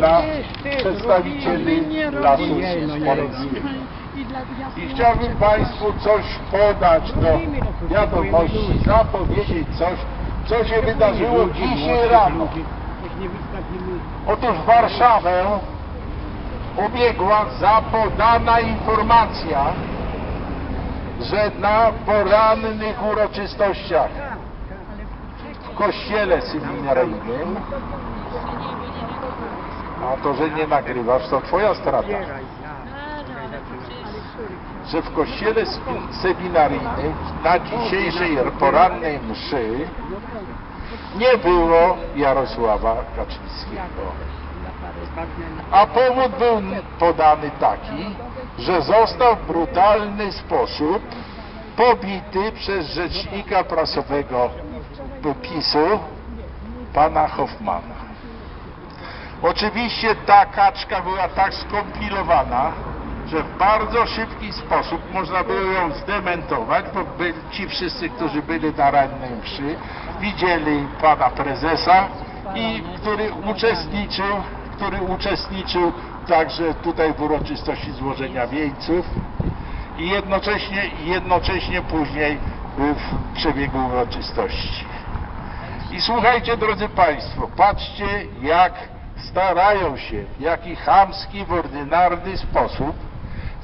dla przedstawicieli lasu smoleńskiego. I chciałbym Państwu coś podać do wiadomości, zapowiedzieć coś, co się wydarzyło dzisiaj rano. Otóż Warszawę ubiegła zapodana informacja, że na porannych uroczystościach w kościele seminaryjnym, a to, że nie nagrywasz, to twoja strata, że w kościele seminaryjnym na dzisiejszej porannej mszy nie było Jarosława Kaczyńskiego. A powód był podany taki, że został w brutalny sposób pobity przez rzecznika prasowego PiSu, pana Hoffmana. Oczywiście ta kaczka była tak skompilowana, że w bardzo szybki sposób można było ją zdementować, bo by, ci wszyscy, którzy byli na rannej mszy, widzieli pana prezesa i który uczestniczył, który uczestniczył także tutaj w uroczystości złożenia wieńców i jednocześnie, jednocześnie później w przebiegu uroczystości. I słuchajcie, drodzy Państwo, patrzcie, jak starają się w jaki chamski, w ordynarny sposób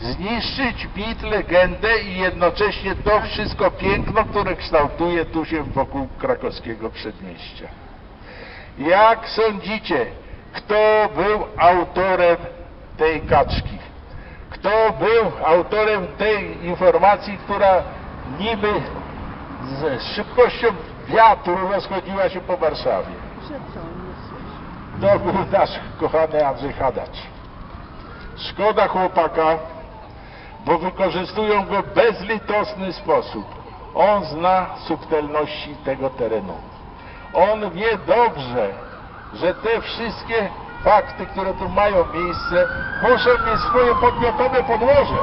zniszczyć mit, legendę i jednocześnie to wszystko piękno, które kształtuje tu się wokół krakowskiego przedmieścia. Jak sądzicie, kto był autorem tej kaczki? Kto był autorem tej informacji, która niby z szybkością wiatru rozchodziła się po Warszawie? To był nasz kochany Andrzej Hadacz. Szkoda chłopaka, bo wykorzystują go w bezlitosny sposób. On zna subtelności tego terenu. On wie dobrze, że te wszystkie fakty, które tu mają miejsce, muszą mieć swoje podmiotowe podłoże.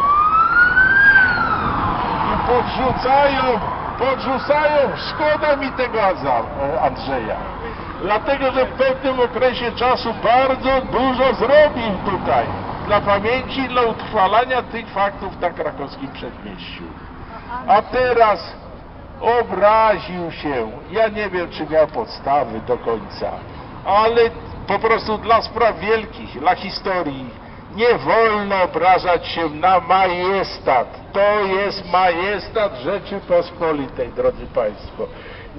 I podrzucają, podrzucają, szkoda mi tego e, Andrzeja. Dlatego, że w pewnym okresie czasu bardzo dużo zrobił tutaj dla pamięci, dla utrwalania tych faktów na krakowskim przedmieściu. A teraz obraził się. Ja nie wiem, czy miał podstawy do końca, ale po prostu dla spraw wielkich, dla historii nie wolno obrażać się na majestat. To jest majestat Rzeczypospolitej, drodzy Państwo.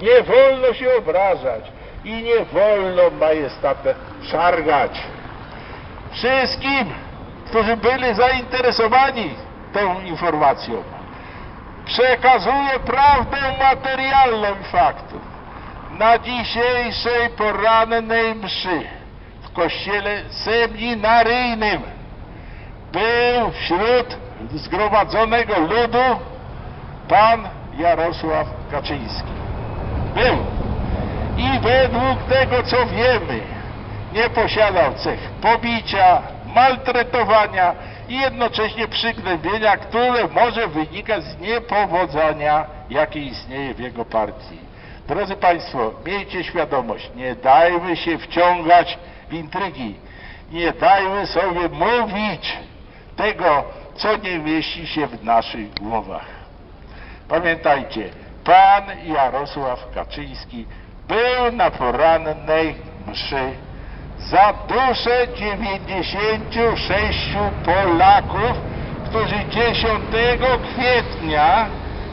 Nie wolno się obrażać i nie wolno majestatem szargać. Wszystkim, którzy byli zainteresowani tą informacją, przekazuję prawdę materialną faktów. Na dzisiejszej porannej mszy w kościele seminaryjnym był wśród zgromadzonego ludu pan Jarosław Kaczyński. Był. Według tego, co wiemy, nie posiadał cech pobicia, maltretowania i jednocześnie przygnębienia, które może wynikać z niepowodzenia, jakie istnieje w jego partii. Drodzy Państwo, miejcie świadomość, nie dajmy się wciągać w intrygi, nie dajmy sobie mówić tego, co nie mieści się w naszych głowach. Pamiętajcie, pan Jarosław Kaczyński był na porannej mszy za duszę 96 Polaków, którzy 10 kwietnia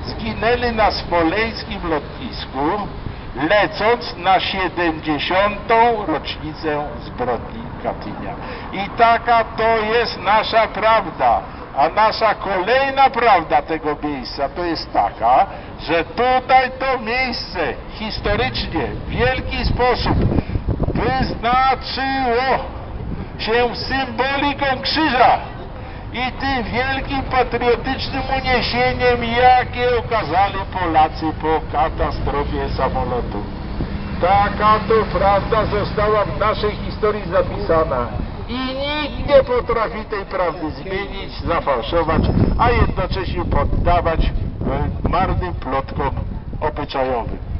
zginęli na smoleńskim lotnisku, lecąc na 70. rocznicę zbrodni Katynia. I taka to jest nasza prawda. A nasza kolejna prawda tego miejsca to jest taka, że tutaj to miejsce historycznie w wielki sposób wyznaczyło się symboliką krzyża i tym wielkim patriotycznym uniesieniem, jakie okazali Polacy po katastrofie samolotu. Taka to prawda została w naszej historii zapisana i nie potrafi tej prawdy zmienić, zafałszować, a jednocześnie poddawać e, marnym plotkom obyczajowym.